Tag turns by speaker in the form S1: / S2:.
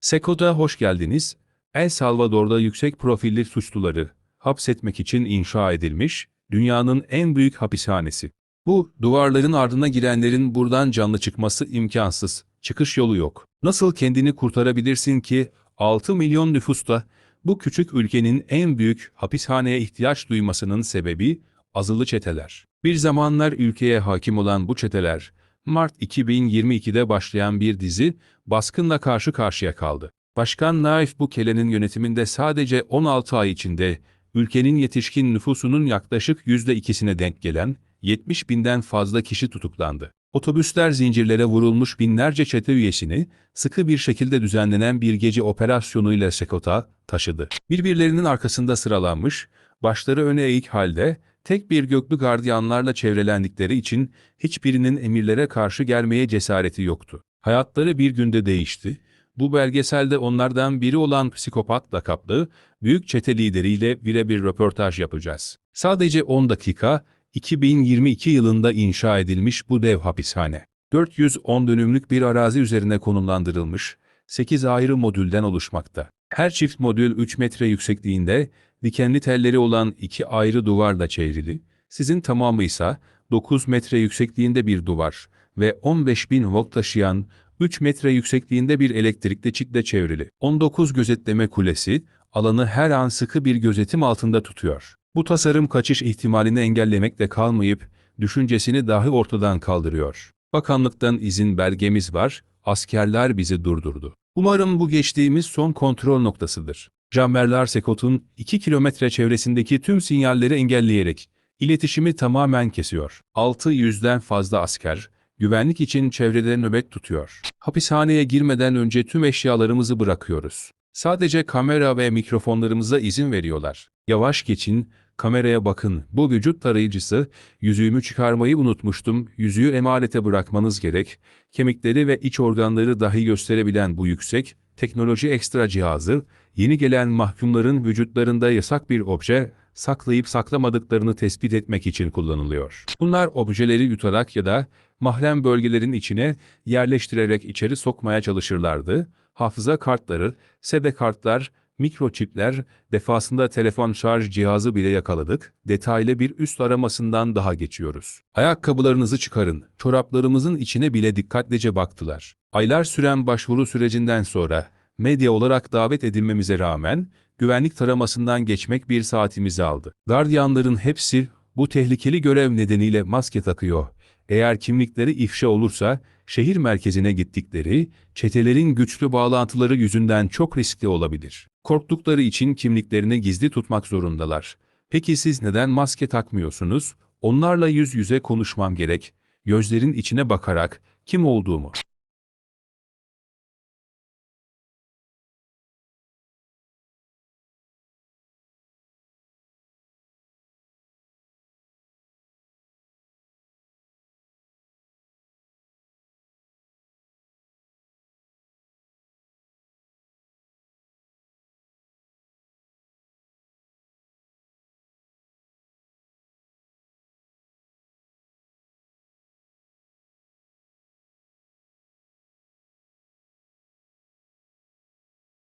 S1: Seko'da hoş geldiniz. El Salvador'da yüksek profilli suçluları hapsetmek için inşa edilmiş dünyanın en büyük hapishanesi. Bu, duvarların ardına girenlerin buradan canlı çıkması imkansız. Çıkış yolu yok. Nasıl kendini kurtarabilirsin ki 6 milyon nüfusta bu küçük ülkenin en büyük hapishaneye ihtiyaç duymasının sebebi azılı çeteler. Bir zamanlar ülkeye hakim olan bu çeteler, Mart 2022'de başlayan bir dizi baskınla karşı karşıya kaldı. Başkan Naif Bukele'nin yönetiminde sadece 16 ay içinde ülkenin yetişkin nüfusunun yaklaşık %2'sine denk gelen 70 binden fazla kişi tutuklandı. Otobüsler zincirlere vurulmuş binlerce çete üyesini sıkı bir şekilde düzenlenen bir gece operasyonuyla Sekot'a taşıdı. Birbirlerinin arkasında sıralanmış, başları öne eğik halde tek bir göklü gardiyanlarla çevrelendikleri için hiçbirinin emirlere karşı gelmeye cesareti yoktu. Hayatları bir günde değişti. Bu belgeselde onlardan biri olan psikopat lakaplı büyük çete lideriyle birebir röportaj yapacağız. Sadece 10 dakika 2022 yılında inşa edilmiş bu dev hapishane. 410 dönümlük bir arazi üzerine konumlandırılmış, 8 ayrı modülden oluşmakta. Her çift modül 3 metre yüksekliğinde, dikenli telleri olan iki ayrı duvarla çevrili, sizin tamamı ise 9 metre yüksekliğinde bir duvar ve 15.000 volt taşıyan 3 metre yüksekliğinde bir elektrikli çitle çevrili. 19 gözetleme kulesi, alanı her an sıkı bir gözetim altında tutuyor. Bu tasarım kaçış ihtimalini engellemekle kalmayıp, düşüncesini dahi ortadan kaldırıyor. Bakanlıktan izin belgemiz var, askerler bizi durdurdu. Umarım bu geçtiğimiz son kontrol noktasıdır. Jammerler Sekot'un 2 kilometre çevresindeki tüm sinyalleri engelleyerek iletişimi tamamen kesiyor. 600'den fazla asker, güvenlik için çevrede nöbet tutuyor. Hapishaneye girmeden önce tüm eşyalarımızı bırakıyoruz. Sadece kamera ve mikrofonlarımıza izin veriyorlar. Yavaş geçin, kameraya bakın. Bu vücut tarayıcısı, yüzüğümü çıkarmayı unutmuştum. Yüzüğü emanete bırakmanız gerek. Kemikleri ve iç organları dahi gösterebilen bu yüksek, teknoloji ekstra cihazı, yeni gelen mahkumların vücutlarında yasak bir obje, saklayıp saklamadıklarını tespit etmek için kullanılıyor. Bunlar objeleri yutarak ya da mahrem bölgelerin içine yerleştirerek içeri sokmaya çalışırlardı. Hafıza kartları, sebe kartlar, mikroçipler, defasında telefon şarj cihazı bile yakaladık, detaylı bir üst aramasından daha geçiyoruz. Ayakkabılarınızı çıkarın, çoraplarımızın içine bile dikkatlice baktılar. Aylar süren başvuru sürecinden sonra, medya olarak davet edilmemize rağmen, güvenlik taramasından geçmek bir saatimizi aldı. Gardiyanların hepsi, bu tehlikeli görev nedeniyle maske takıyor. Eğer kimlikleri ifşa olursa, şehir merkezine gittikleri, çetelerin güçlü bağlantıları yüzünden çok riskli olabilir. Korktukları için kimliklerini gizli tutmak zorundalar. Peki siz neden maske takmıyorsunuz? Onlarla yüz yüze konuşmam gerek. Gözlerin içine bakarak kim olduğumu,